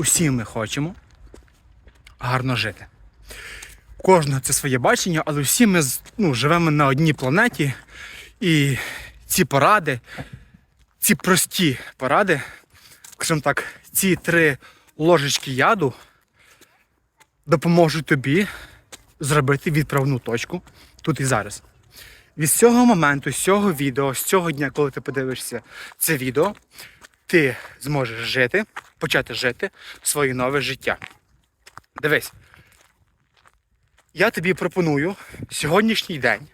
Усі ми хочемо гарно жити. Кожного це своє бачення, але всі ми ну, живемо на одній планеті. І ці поради, ці прості поради, скажімо так, ці три ложечки яду допоможуть тобі зробити відправну точку тут і зараз. Від цього моменту, з цього відео, з цього дня, коли ти подивишся це відео, ти зможеш жити, почати жити своє нове життя. Дивись, я тобі пропоную сьогоднішній день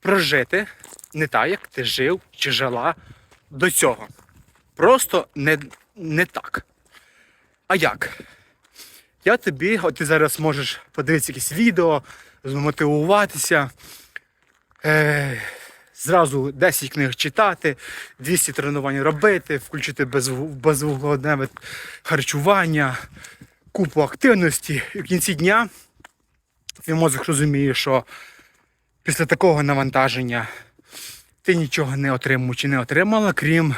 прожити не так, як ти жив чи жила до цього. Просто не, не так. А як? Я тобі, от ти зараз можеш подивитися якесь відео, змотивуватися, е, зразу 10 книг читати, 200 тренувань робити, включити безву- харчування, купу активності. І в кінці дня твій мозок розуміє, що після такого навантаження ти нічого не отримав чи не отримала, крім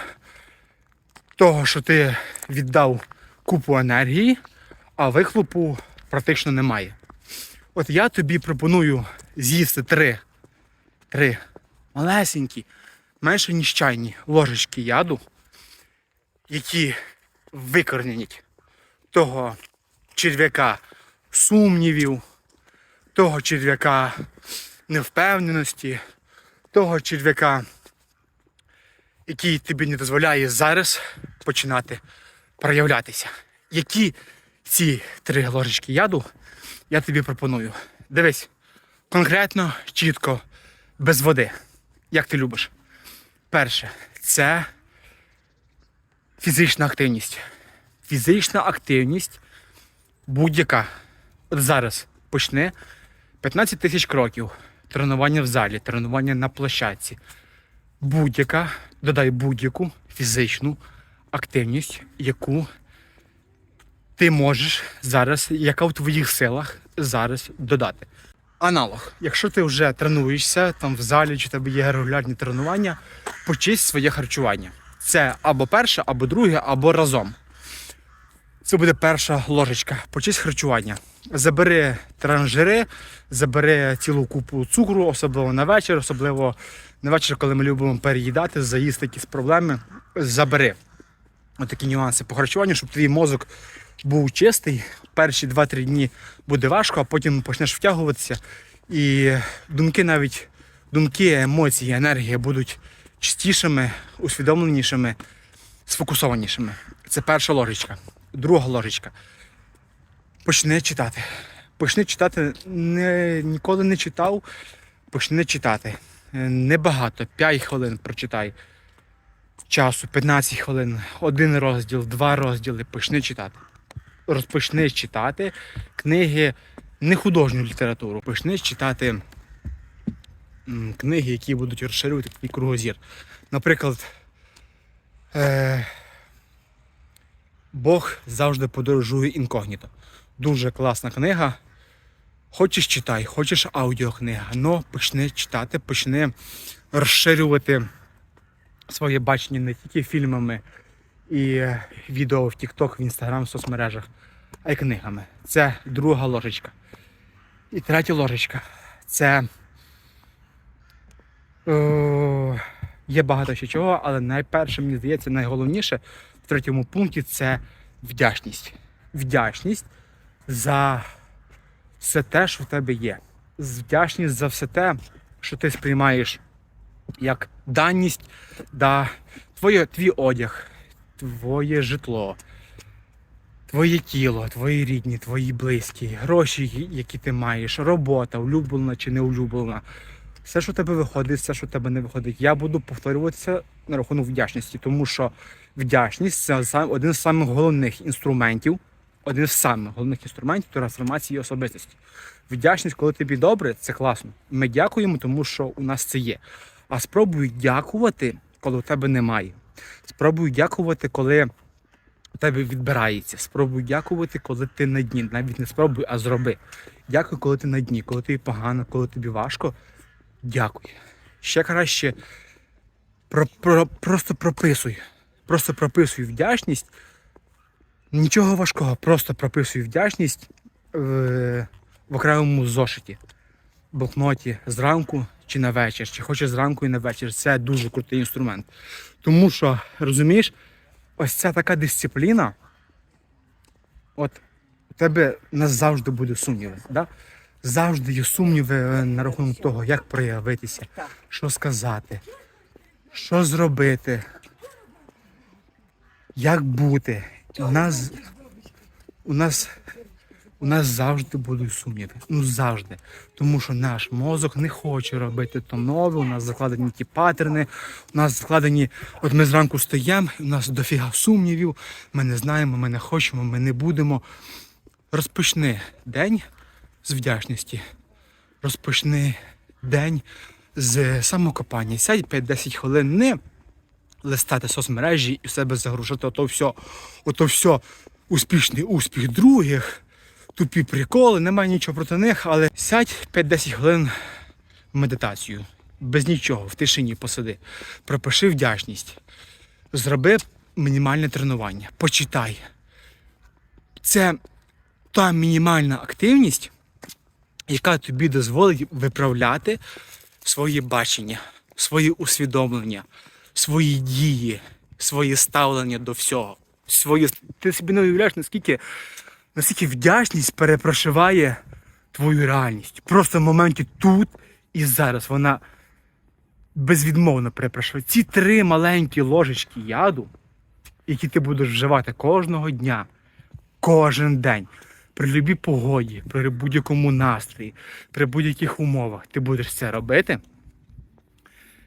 того, що ти віддав купу енергії, а вихлопу практично немає. От я тобі пропоную з'їсти три, три малесенькі, менше ніж чайні ложечки яду, які викорнять того черв'яка сумнівів, того черв'яка невпевненості, того черв'яка, який тобі не дозволяє зараз починати проявлятися. Які ці три ложечки яду я тобі пропоную. Дивись, конкретно, чітко, без води. Як ти любиш? Перше, це фізична активність. Фізична активність будь-яка. От зараз почни 15 тисяч кроків. Тренування в залі, тренування на площадці. Будь-яка, додай будь-яку фізичну активність, яку ти можеш зараз, яка в твоїх силах зараз додати. Аналог. Якщо ти вже тренуєшся там в залі, чи тебе є регулярні тренування, почисть своє харчування. Це або перше, або друге, або разом. Це буде перша ложечка. Почисть харчування. Забери транжири, забери цілу купу цукру, особливо на вечір, особливо на вечір, коли ми любимо переїдати, заїсти якісь проблеми. Забери отакі нюанси по харчуванню, щоб твій мозок був чистий. Перші 2-3 дні буде важко, а потім почнеш втягуватися. І думки навіть, думки, емоції, енергія будуть чистішими, усвідомленішими, сфокусованішими. Це перша ложечка. Друга ложечка. Почни читати. Почни читати, не, ніколи не читав, почни читати. Небагато, 5 хвилин прочитай часу, 15 хвилин, один розділ, два розділи, почни читати. Розпочни читати книги, не художню літературу, почни читати книги, які будуть розширювати твій кругозір. Наприклад, е, Бог завжди подорожує інкогніто. Дуже класна книга. Хочеш читай, хочеш аудіокнига, але почни читати, почни розширювати своє бачення не тільки фільмами і е, відео в TikTok, в Instagram, в соцмережах, а й книгами. Це друга ложечка. І третя ложечка. Це е, є багато ще чого, але найперше, мені здається, найголовніше в третьому пункті це вдячність. Вдячність за все те, що в тебе є. Вдячність за все те, що ти сприймаєш як даність, да, твоє, твій одяг, твоє житло, твоє тіло, твої рідні, твої близькі, гроші, які ти маєш, робота, улюблена чи не улюблена. Все, що в тебе виходить, все, що в тебе не виходить. Я буду повторюватися на рахунок вдячності, тому що вдячність це один з самих головних інструментів, один з самих головних інструментів трансформації особистості. Вдячність, коли тобі добре, це класно. Ми дякуємо, тому що у нас це є. А спробуй дякувати, коли у тебе немає. Спробуй дякувати, коли у тебе відбирається. Спробуй дякувати, коли ти на дні. Навіть не спробуй, а зроби. Дякуй, коли ти на дні, коли тобі погано, коли тобі важко. Дякуй. Ще краще про, про, просто прописуй. Просто прописуй вдячність Нічого важкого, просто прописуй вдячність в, в окремому зошиті, блокноті зранку чи на вечір, чи хочеш зранку і на вечір. Це дуже крутий інструмент. Тому що, розумієш, ось ця така дисципліна, от у тебе назавжди буде сумніви. Да? Завжди є сумніви е, на рахунок того, як проявитися, що сказати, що зробити, як бути. У нас, у нас, у нас завжди будуть сумніви. Ну завжди. Тому що наш мозок не хоче робити то нове, у нас закладені ті патерни, у нас закладені, от ми зранку стоїмо, у нас дофіга сумнівів, ми не знаємо, ми не хочемо, ми не будемо. Розпочни день з вдячності. Розпочни день з самокопання. Сядь 5-10 хвилин, не листати соцмережі і в себе загружати ото все, ото все, успішний успіх других, тупі приколи, немає нічого проти них, але сядь 5-10 хвилин в медитацію. Без нічого, в тишині посиди. Пропиши вдячність. Зроби мінімальне тренування. Почитай. Це та мінімальна активність, яка тобі дозволить виправляти своє бачення, свої усвідомлення, свої дії, своє ставлення до всього. Своє... Ти собі не уявляєш, наскільки, наскільки вдячність перепрошиває твою реальність. Просто в моменті тут і зараз вона безвідмовно перепрошує. Ці три маленькі ложечки яду, які ти будеш вживати кожного дня, кожен день. При любій погоді, при будь-якому настрої, при будь-яких умовах ти будеш це робити.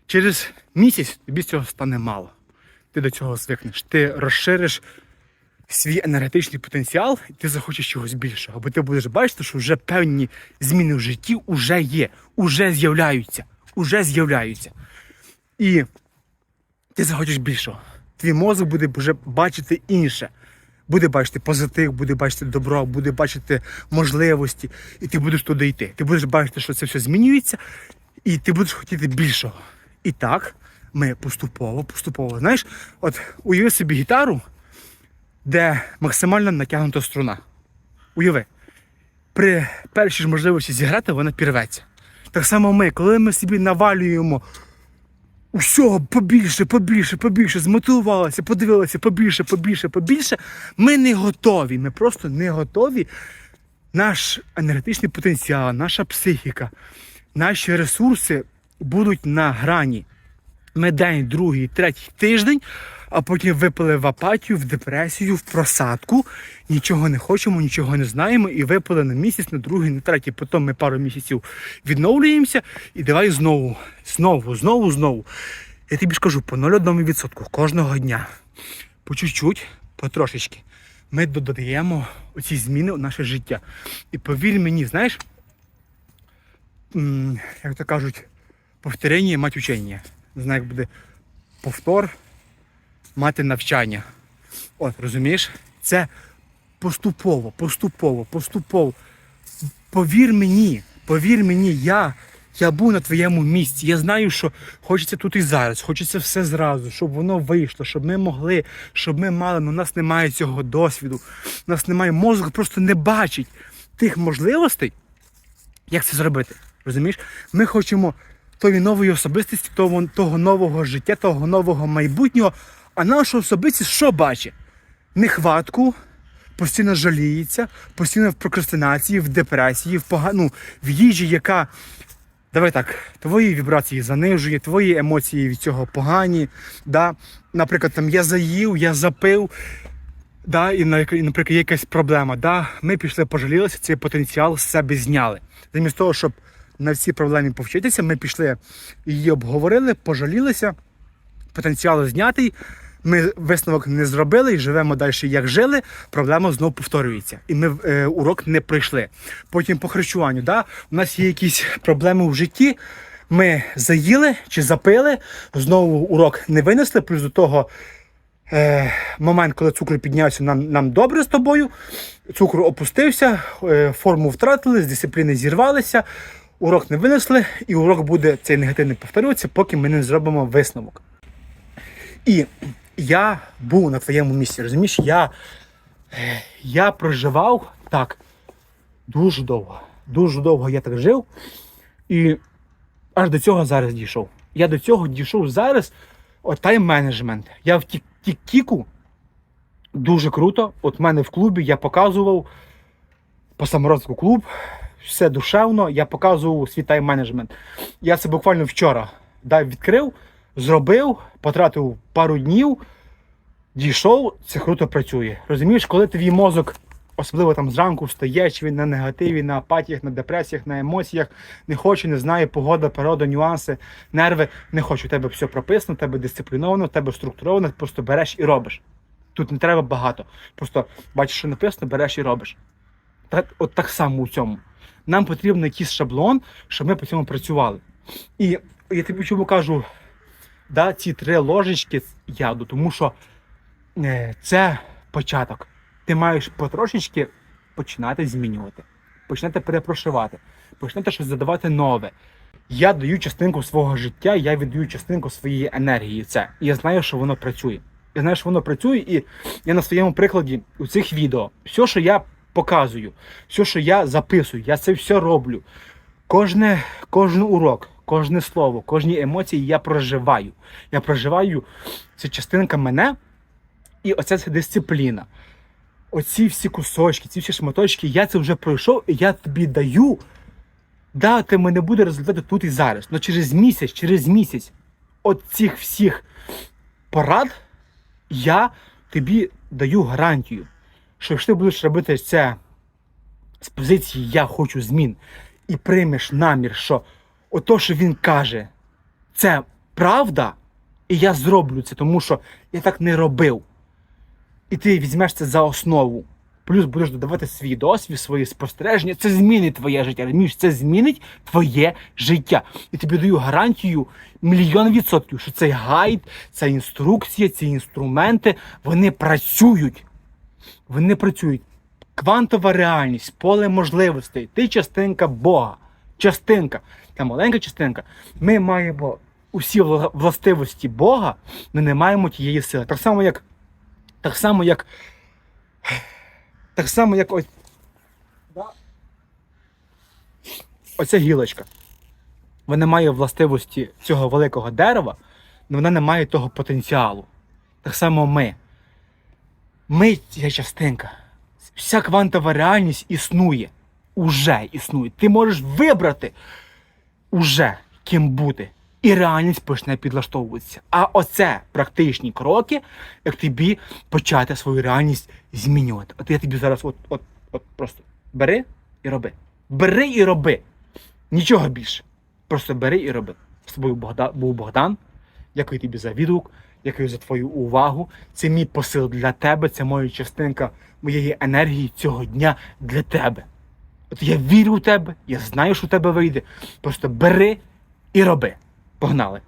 Через місяць тобі цього стане мало. Ти до цього звикнеш. Ти розшириш свій енергетичний потенціал, і ти захочеш чогось більшого. Бо ти будеш бачити, що вже певні зміни в житті вже є, вже з'являються, уже з'являються. І ти захочеш більшого. Твій мозок буде вже бачити інше. Буде бачити позитив, буде бачити добро, буде бачити можливості, і ти будеш туди йти. Ти будеш бачити, що це все змінюється, і ти будеш хотіти більшого. І так ми поступово, поступово. Знаєш, от уяви собі гітару, де максимально натягнута струна. Уяви, при першій ж можливості зіграти вона пірветься. Так само ми, коли ми собі навалюємо усього побільше, побільше, побільше, змотивувалися, подивилися побільше, побільше, побільше. Ми не готові. Ми просто не готові. Наш енергетичний потенціал, наша психіка, наші ресурси будуть на грані. Ми день, другий, третій тиждень, а потім випали в апатію, в депресію, в просадку. Нічого не хочемо, нічого не знаємо, і випали на місяць, на другий, на третій. Потім ми пару місяців відновлюємося і давай знову, знову, знову, знову. Я тобі ж кажу, по 0,1% кожного дня. По чуть-чуть, потрошечки. Ми додаємо оці зміни у наше життя. І повір мені, знаєш, як то кажуть, повторення мать учення. Не знаю, як буде повтор, мати навчання. От, розумієш? Це поступово, поступово, поступово. Повір мені, повір мені, я, я був на твоєму місці. Я знаю, що хочеться тут і зараз, хочеться все зразу, щоб воно вийшло, щоб ми могли, щоб ми мали, але у нас немає цього досвіду. У нас немає мозок, просто не бачить тих можливостей, як це зробити. Розумієш? Ми хочемо тої нової особистості, того, того нового життя, того нового майбутнього. А наша особистість що бачить? Нехватку, постійно жаліється, постійно в прокрастинації, в депресії, в погану, в їжі, яка. Давай так, твої вібрації занижує, твої емоції від цього погані. Да? Наприклад, там я заїв, я запив, да? і, наприклад, є якась проблема. Да? Ми пішли, пожалілися, цей потенціал з себе зняли. Замість того, щоб на всі проблеми повчитися, ми пішли її обговорили, пожалілися, потенціал знятий. Ми висновок не зробили і живемо далі, як жили. Проблема знову повторюється. І ми е, урок не пройшли. Потім по харчуванню, да, у нас є якісь проблеми в житті. Ми заїли чи запили, знову урок не винесли. Плюс до того е, момент, коли цукор піднявся, нам, нам добре з тобою. Цукор опустився, е, форму втратили, з дисципліни зірвалися. Урок не винесли, і урок буде цей негативний повторюватися, поки ми не зробимо висновок. І я був на твоєму місці, розумієш, я Я проживав так дуже довго. Дуже довго я так жив. І аж до цього зараз дійшов. Я до цього дійшов зараз. Тайм-менеджмент. Я в Тік- Тік-Тіку дуже круто. От в мене в клубі я показував по саморозку клуб, все душевно, я показував свій тайм-менеджмент. Я це буквально вчора да, відкрив, зробив, потратив пару днів, дійшов, це круто працює. Розумієш, коли твій мозок, особливо там зранку встає, чи він на негативі, на апатіях, на депресіях, на емоціях, не хоче, не знає, погода, природа, нюанси, нерви, не хоче. У тебе все прописано, у тебе дисципліновано, у тебе структуровано, просто береш і робиш. Тут не треба багато. Просто бачиш, що написано, береш і робиш. Так, от так само у цьому. Нам потрібен якийсь шаблон, щоб ми по цьому працювали. І я тобі чому кажу, да, ці три ложечки яду, тому що е, це початок. Ти маєш потрошечки починати змінювати, починати перепрошивати, починати щось задавати нове. Я даю частинку свого життя, я віддаю частинку своєї енергії. Це. І я знаю, що воно працює. Я знаю, що воно працює, і я на своєму прикладі у цих відео, все, що я показую, все, що я записую, я це все роблю. Кожне, кожен урок, кожне слово, кожні емоції я проживаю. Я проживаю це частинка мене, і оця це дисципліна. Оці всі кусочки, ці всі шматочки, я це вже пройшов, і я тобі даю. Да, ти мене буде результати тут і зараз. але через місяць, через місяць, от цих всіх порад я тобі даю гарантію, що якщо ти будеш робити це з позиції Я хочу змін і приймеш намір, що ото, що він каже, це правда, і я зроблю це, тому що я так не робив. І ти візьмеш це за основу. Плюс будеш додавати свій досвід, свої спостереження. Це змінить твоє життя. Розумієш, це змінить твоє життя. І тобі даю гарантію мільйон відсотків, що цей гайд, ця інструкція, ці інструменти, вони працюють. Вони працюють. Квантова реальність, поле можливостей. Ти частинка Бога. Частинка. Та маленька частинка. Ми маємо усі властивості Бога, ми не маємо тієї сили. Так само, як. Так само, як. Так само, як ось. Оця гілочка. Вона має властивості цього великого дерева, але вона не має того потенціалу. Так само ми. Ми є частинка. Вся квантова реальність існує. Уже існує. Ти можеш вибрати уже ким бути. І реальність почне підлаштовуватися. А оце практичні кроки, як тобі почати свою реальність змінювати. От я тобі зараз от, от, от просто бери і роби. Бери і роби. Нічого більше. Просто бери і роби. З тобою був Богдан. Дякую тобі за відгук, дякую за твою увагу. Це мій посил для тебе, це моя частинка моєї енергії цього дня для тебе. От я вірю в тебе, я знаю, що у тебе вийде. Просто бери і роби. Погнали!